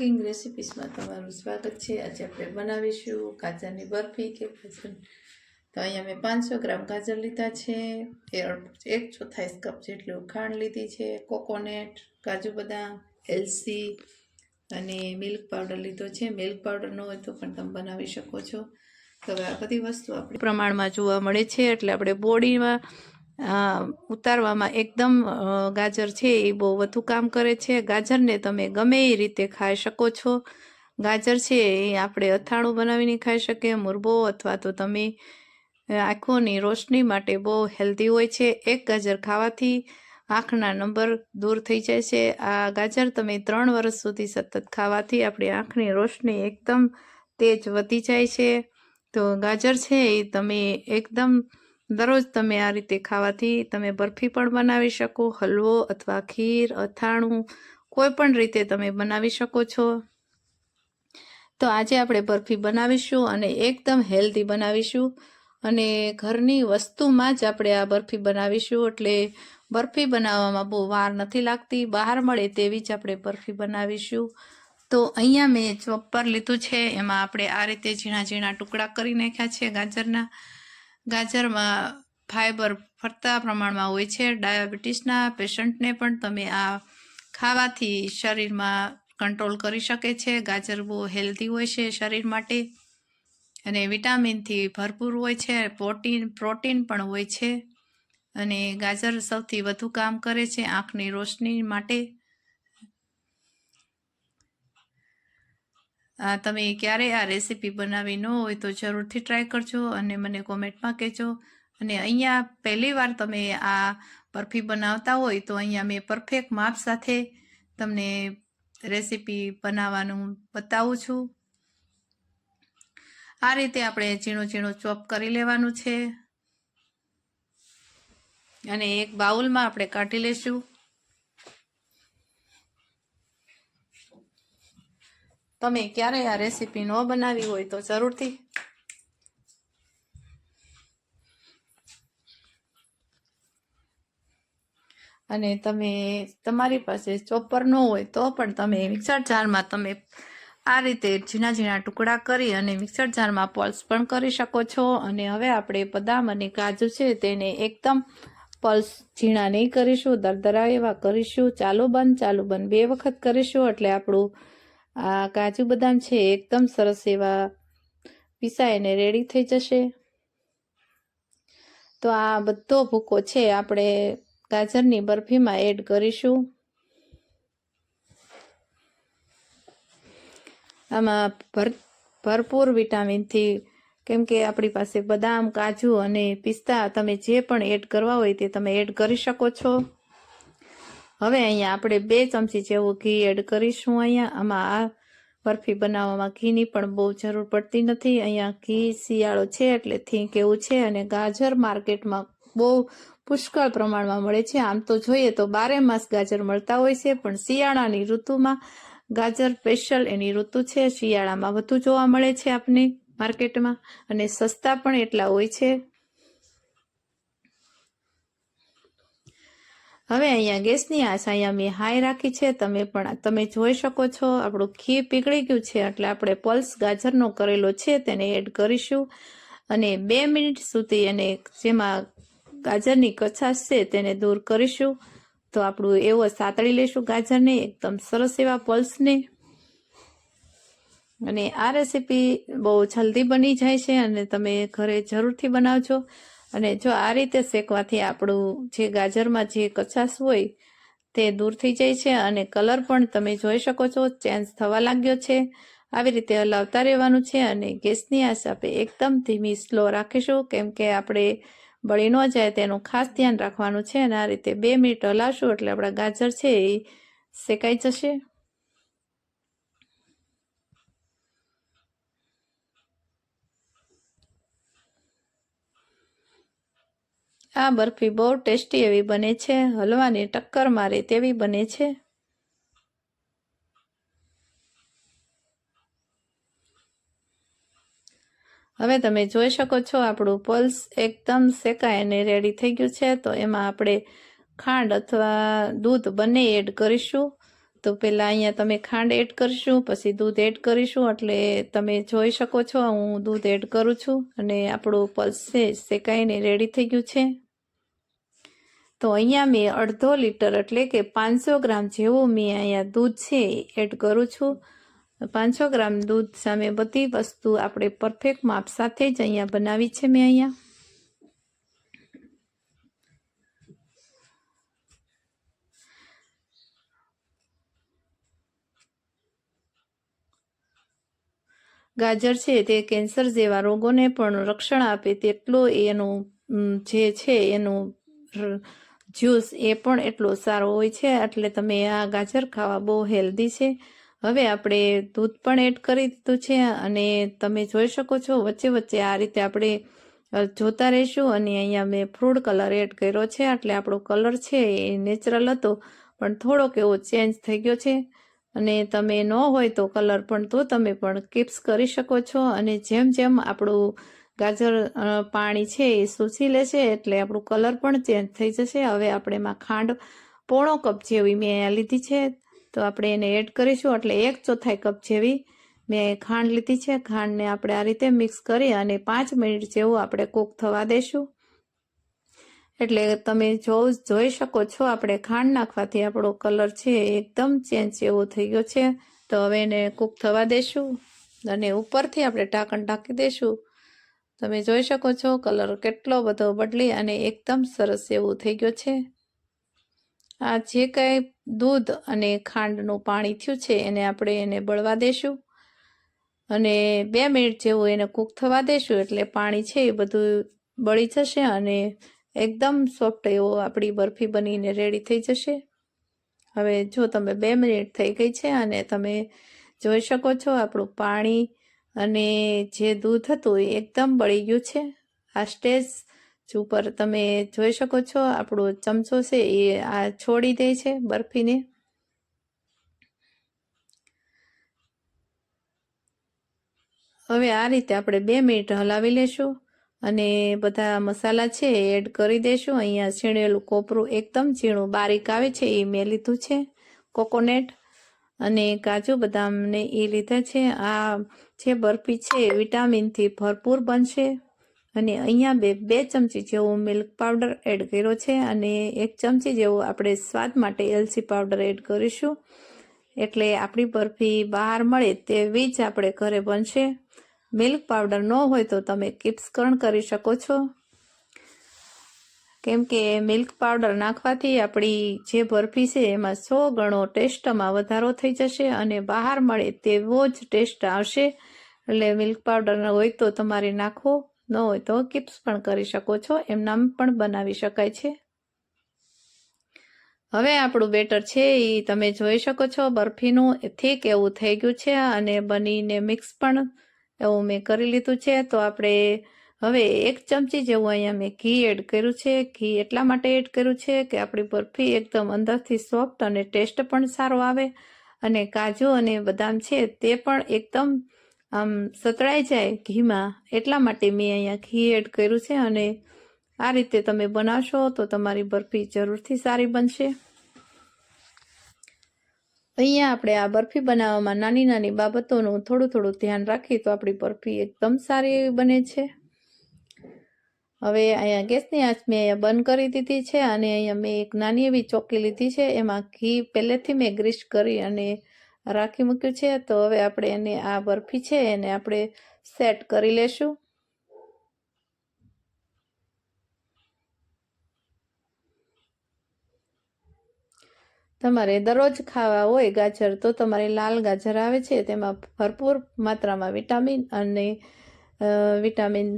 Cooking રેસિપીસમાં તમારું સ્વાગત છે. આજે આપણે બનાવીશું ગાજરની બરફી કે ગાજર તો અહીંયા મેં પાંચસો ગ્રામ ગાજર લીધા છે. એક ચોથાઈસ કપ જેટલું ખાંડ લીધી છે. કોકોનેટ, કાજુ બદામ, એલસી અને મિલ્ક પાવડર લીધો છે. મિલ્ક પાવડર ન હોય તો પણ તમે બનાવી શકો છો. તો આ બધી વસ્તુ આપણે પ્રમાણમાં જોવા મળે છે. એટલે આપણે બોડીમાં ઉતારવામાં એકદમ ગાજર છે એ બહુ વધુ કામ કરે છે. ગાજરને તમે ગમે એ રીતે ખાઈ શકો છો. ગાજર છે એ આપણે અથાણું બનાવીને ખાઈ શકીએ, મુરબો અથવા તો તમે આંખોની રોશની માટે બહુ હેલ્ધી હોય છે. એક ગાજર ખાવાથી આંખના નંબર દૂર થઈ જાય છે. આ ગાજર તમે ત્રણ વર્ષ સુધી સતત ખાવાથી આપણી આંખની રોશની એકદમ તેજ વધી જાય છે. તો ગાજર છે એ તમે એકદમ દરરોજ તમે આ રીતે ખાવાથી તમે બરફી પણ બનાવી શકો, હલવો અથવા ખીર, અથાણું, કોઈ પણ રીતે તમે બનાવી શકો છો. તો આજે આપણે બરફી બનાવીશું અને એકદમ હેલ્ધી બનાવીશું. અને ઘરની વસ્તુમાં જ આપણે આ બરફી બનાવીશું એટલે બરફી બનાવવામાં બહુ વાર નથી લાગતી. બહાર મળે તેવી જ આપણે બરફી બનાવીશું. તો અહીંયા મેં ચોપર લીધું છે. એમાં આપણે આ રીતે ઝીણા ઝીણા ટુકડા કરી નાખ્યા છે ગાજરના. ગાજરમાં ફાઈબર ફરતા પ્રમાણમાં હોય છે. ડાયાબિટીસના પેશન્ટને પણ તમે આ ખાવાથી શરીરમાં કંટ્રોલ કરી શકે છે. ગાજર બહુ હેલ્ધી હોય છે શરીર માટે અને વિટામિનથી ભરપૂર હોય છે. પ્રોટીન પ્રોટીન પણ હોય છે અને ગાજર સૌથી વધુ કામ કરે છે આંખની રોશની માટે. તમે ક્યારે આ રેસીપી બનાવી ન હોય તો જરૂરથી ટ્રાય કરજો અને મને કોમેન્ટમાં કહેજો. અને અહીંયા પહેલી વાર તમે આ બરફી બનાવતા હોય તો અહીંયા મેં પરફેક્ટ માપ સાથે તમને રેસીપી બનાવવાનું બતાવું છું. આ રીતે આપણે ઝીણું ઝીણું ચોપ કરી લેવાનું છે. અને એક બાઉલમાં આપણે કાઢી લેશું. તમે ક્યારેય આ રેસીપી ન બનાવી હોય તો જરૂરથી અને તમે તમારી પાસે ચોપર ન હોય તો પણ તમે મિક્સર જારમાં તમે આ રીતે ઝીણા ઝીણા ટુકડા કરી અને મિક્સર જારમાં પલ્સ પણ કરી શકો છો. અને હવે આપણે બદામ અને કાજુ છે તેને એકદમ પલ્સ ઝીણા નહીં કરીશું, દરદરા એવા કરીશું. ચાલુ બંધ ચાલુ બંધ. બે વખત કરીશું એટલે આપણું આ કાજુ બદામ છે, એકદમ સરસ એવા. પીસાઈને રેડી થઈ જશે. તો આ બધો ભૂકો છે, આપણે ગાજરની બરફીમાં એડ કરીશું. આમાં ભર, ભરપૂર વિટામિનથી કેમ કે આપણી પાસે બદામ, કાજુ અને પિસ્તા, તમે જે પણ એડ કરવા હોય તે તમે એડ કરી શકો છો. હવે અહીંયા આપણે બે ચમચી જેવું ઘી એડ કરીશું. અહીંયા આમાં આ બરફી બનાવવામાં ઘીની પણ બહુ જરૂર પડતી નથી. અહીંયા ઘી શિયાળો છે એટલે થીંક એવું છે અને ગાજર માર્કેટમાં બહુ પુષ્કળ પ્રમાણમાં મળે છે. આમ તો જોઈએ તો બારે માસ ગાજર મળતા હોય છે, પણ શિયાળાની ઋતુમાં ગાજર સ્પેશિયલ એની ઋતુ છે. શિયાળામાં વધુ જોવા મળે છે આપને માર્કેટમાં અને સસ્તા પણ એટલા હોય છે. હવે અહીંયા ગેસની આંચ અહીંયા મેં હાઈ રાખી છે. તમે પણ તમે જોઈ શકો છો, આપણું ખીર પીગળી ગયું છે, એટલે આપણે પલ્સ ગાજરનો કરેલો છે, તેને એડ કરીશું. અને બે મિનિટ સુધી એને જેમાં ગાજરની કચાશ છે, તેને દૂર કરીશું. તો આપણું એવો સાતળી લેશું ગાજરને, એકદમ સરસ એવા પલ્સને. અને આ રેસીપી બહુ જલ્દી બની જાય છે, અને તમે ઘરે જરૂરથી બનાવજો. અને જો આ રીતે શેકવાથી આપણું જે ગાજરમાં જે કચાશ હોય, તે દૂર થઈ જાય છે અને કલર પણ તમે જોઈ શકો છો, ચેન્જ થવા લાગ્યો છે. આવી રીતે હલાવતા રહેવાનું છે અને ગેસની આશ આપણે એકદમ ધીમી સ્લો રાખીશું, કેમ કે આપણે બળી ન જાય તેનું ખાસ ધ્યાન રાખવાનું છે અને આ રીતે બે મિનિટ હલાવશું એટલે આપણા ગાજર છે એ શેકાઈ જશે. આ બરફી બહુ ટેસ્ટી એવી બને છે. હલવાની ટક્કર મારે તેવી બને છે. હવે તમે જોઈ શકો છો આપણું પલ્સ એકદમ શેકાય અને રેડી થઈ ગયું છે. તો એમાં આપણે ખાંડ અથવા દૂધ બંને એડ કરીશું. તો પહેલાં અહીંયા તમે ખાંડ એડ કરીશું, પછી દૂધ એડ કરીશું. એટલે તમે જોઈ શકો છો હું દૂધ એડ કરું છું અને આપણું પલ્સ છે, શેકાઈને રેડી થઈ ગયું છે. તો અહીંયા મેં અડધો લીટર એટલે કે પાંચસો ગ્રામ જેવું મેં અહીંયા દૂધ છે, એડ કરું છું. પાંચસો ગ્રામ દૂધ સામે બધી વસ્તુ આપણે પરફેક્ટ માપ સાથે જ અહીંયા બનાવી છે મેં અહીંયા. ગાજર છે તે કેન્સર જેવા રોગોને પણ રક્ષણ આપે તેટલો એનું જે છે એનું જ્યુસ એ પણ એટલો સારો હોય છે, એટલે તમે આ ગાજર ખાવા બહુ હેલ્ધી છે. હવે આપણે દૂધ પણ એડ કરી દીધું છે અને તમે જોઈ શકો છો, વચ્ચે વચ્ચે આ રીતે આપણે જોતા રહીશું અને અહીંયા મેં ફ્રૂડ કલર એડ કર્યો છે, એટલે આપણો કલર છે એ નેચરલ હતો, પણ થોડોક એવો ચેન્જ થઈ ગયો છે. અને તમે ન હોય તો કલર પણ તો તમે પણ કિપ્સ કરી શકો છો અને જેમ જેમ આપણું ગાજર પાણી છે એ સૂચી લેશે એટલે આપણું કલર પણ ચેન્જ થઈ જશે. હવે આપણે એમાં ખાંડ, પોણો કપ જેવી મેં લીધી છે. તો આપણે એને એડ કરીશું. એટલે એક ચોથાઈ કપ જેવી મેં ખાંડ લીધી છે. ખાંડને આપણે આ રીતે મિક્સ કરી અને પાંચ મિનિટ જેવું આપણે કૂક થવા દઈશું એટલે તમે જો, જોઈ શકો છો, આપણે ખાંડ નાખવાથી આપણો કલર છે એકદમ ચેન્જ એવો થઈ ગયો છે. તો હવે એને કૂક થવા દેશું અને ઉપરથી આપણે ઢાંકણ ઢાંકી દઈશું તમે જોઈ શકો છો કલર કેટલો બધો બદલી અને એકદમ સરસ એવું થઈ ગયો છે. આ જે કાંઈ દૂધ અને ખાંડનું પાણી થયું છે એને આપણે એને બળવા દેશું. અને બે મિનિટ જેવું એને કૂક થવા દેશું એટલે પાણી છે એ બધું બળી જશે અને એકદમ સોફ્ટ એવો આપણી બરફી બનીને રેડી થઈ જશે. હવે જો તમે બે મિનિટ થઈ ગઈ છે અને તમે જોઈ શકો છો આપણું પાણી અને જે દૂધ હતું એ એકદમ બળી ગયું છે. આ સ્ટેજ ઉપર તમે જોઈ શકો છો, આપણો ચમચો છે એ આ છોડી દે છે બરફીને. હવે આ રીતે આપણે બે મિનિટ હલાવી લેશું અને બધા મસાલા છે એ એડ કરી દઈશું અહીંયા છીણેલું કોપરું એકદમ ઝીણું બારીક આવે છે એ મેં લીધું છે. કોકોનેટ અને કાજુ બદામને એ લીધા છે. આ જે બરફી છે વિટામિનથી ભરપૂર બનશે. અને અહીંયા બે બે ચમચી જેવો મિલ્ક પાવડર એડ કર્યો છે અને એક ચમચી જેવો આપણે સ્વાદ માટે એલસી પાવડર એડ કરીશું. એટલે આપણી બરફી બહાર મળે તેવી જ આપણે ઘરે બનશે. મિલ્ક પાવડર ન હોય તો તમે કિપ્સકરણ કરી શકો છો. કેમ કે મિલ્ક પાવડર નાખવાથી આપણી જે બરફી છે એમાં સો ગણો ટેસ્ટમાં વધારો થઈ જશે અને બહાર મળે તેવો જ ટેસ્ટ આવશે. એટલે મિલ્ક પાવડર હોય તો તમારે નાખવો ન હોય તો કિપ્સ પણ કરી શકો છો. એમનામ પણ બનાવી શકાય છે. હવે આપણું બેટર છે એ તમે જોઈ શકો છો બરફીનું. થીક એવું થઈ ગયું છે અને બનીને મિક્સ પણ એવું મેં કરી લીધું છે. તો આપણે હવે એક ચમચી જેવું અહીંયા મેં ઘી એડ કર્યું છે. ઘી એટલા માટે એડ કર્યું છે કે આપણી બરફી એકદમ અંદરથી સોફ્ટ અને ટેસ્ટ પણ સારો આવે. અને કાજુ અને બદામ છે તે પણ એકદમ, આમ, સતળાઈ જાય ઘીમાં. એટલા માટે મેં અહીંયા ઘી એડ કર્યું છે અને આ રીતે તમે બનાવશો તો તમારી બરફી જરૂરથી સારી બનશે. અહીંયા આપણે આ બરફી બનાવવામાં નાની નાની બાબતોનું થોડું થોડું ધ્યાન રાખીએ તો આપણી બરફી એકદમ સારી બને છે. હવે અહીંયા ગેસની આંચ મેં અહીંયા બંધ કરી દીધી છે અને અહીંયા મેં એક નાની એવી ચોકી લીધી છે. એમાં ઘી પહેલેથી મેં ગ્રીસ કરી અને રાખી મૂક્યું છે. તો હવે આપણે એને આ બરફી છે એને આપણે સેટ કરી લેશું. તમારે દરરોજ ખાવા હોય ગાજર તો તમારે લાલ ગાજર આવે છે. તેમાં ભરપૂર માત્રામાં વિટામિન અને વિટામિન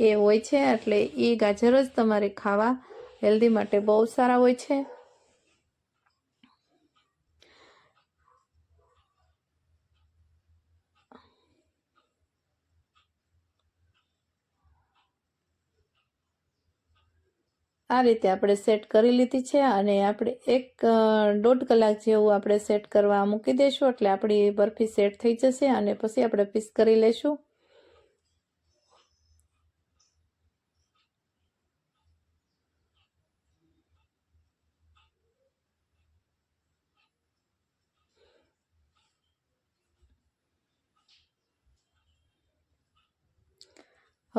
એ હોય છે, એટલે એ ગાજર જ તમારે ખાવા હેલ્ધી માટે બહુ સારા હોય છે. આ રીતે આપણે સેટ કરી લીધી છે અને આપણે એક દોઢ કલાક જેવું આપણે સેટ કરવા મૂકી દઈશું એટલે આપણી બરફી સેટ થઈ જશે અને પછી આપણે પીસ કરી લઈશું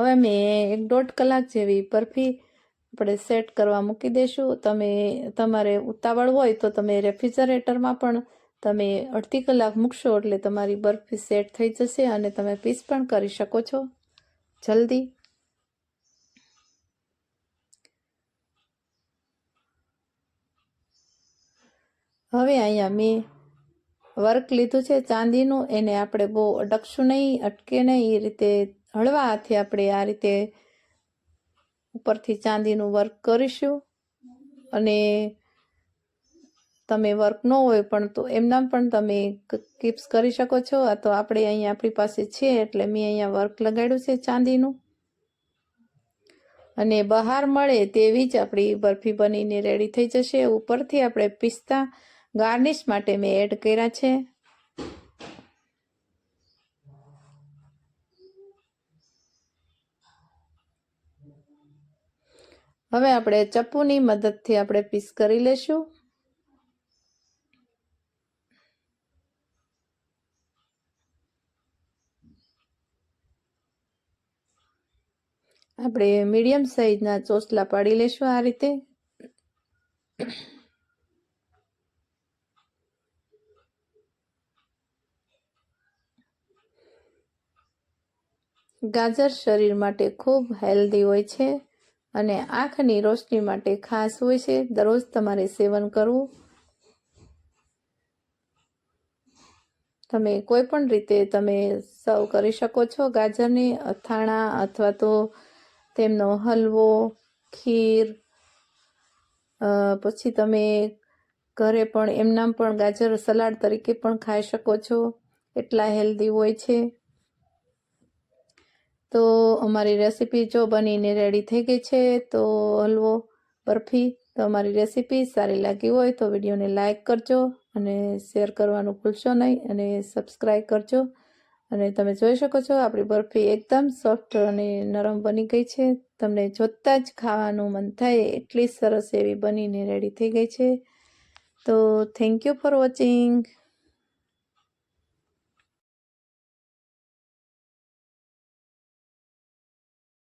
હવે મેં એક દોઢ કલાક જેવી બરફી આપણે સેટ કરવા મૂકી દઈશું તમે, તમારે ઉતાવળ હોય તો તમે રેફ્રિજરેટરમાં પણ તમે અડધી કલાક મૂકશો એટલે તમારી બરફી સેટ થઈ જશે અને તમે પીસ પણ કરી શકો છો. જલ્દી. હવે અહીંયા મેં વર્ક લીધું છે ચાંદીનું. એને આપણે બહુ અટકશું નહીં, અટકે નહીં, એ રીતે હળવા હાથે આપણે આ રીતે ઉપરથી ચાંદીનું વર્ક કરીશું. અને તમે વર્ક ન હોય પણ તો એમનામ પણ તમે કિપ્સ કરી શકો છો. આ તો આપણે અહીંયા આપણી પાસે છે એટલે મેં અહીંયા વર્ક લગાડ્યું છે ચાંદીનું. અને બહાર મળે તેવી જ આપણી બરફી બનીને રેડી થઈ જશે. ઉપરથી આપણે પિસ્તા ગાર્નિશ માટે મેં એડ કર્યા છે. હવે આપણે ચપ્પુની મદદથી આપણે પીસ કરી લેશું. આપણે મીડિયમ સાઈઝના ચોસલા પાડી લેશું આ રીતે. ગાજર શરીર માટે ખૂબ હેલ્ધી હોય છે. અને આંખની રોશની માટે ખાસ હોય છે. દરરોજ તમારે સેવન કરવું. તમે કોઈ પણ રીતે તમે સર્વ કરી શકો છો. ગાજરની અથાણા અથવા તો તેમનો હલવો, ખીર પછી તમે ઘરે પણ એમનામ પણ ગાજર સલાડ તરીકે પણ ખાઈ શકો છો. એટલા હેલ્ધી હોય છે. તો અમારી રેસીપી જો બનીને રેડી થઈ ગઈ છે, તો હલવો બરફી. તો અમારી રેસીપી સારી લાગી હોય તો વિડીયોને લાઇક કરજો અને શેર કરવાનું ભૂલશો નહીં અને સબસ્ક્રાઈબ કરજો. અને તમે જોઈ શકો છો, આપણી બરફી એકદમ સોફ્ટ અને નરમ બની ગઈ છે. તમને જોતાં જ ખાવાનું મન થાય એટલી સરસ એવી બનીને રેડી થઈ ગઈ છે. તો થેન્ક યુ ફોર વોચિંગ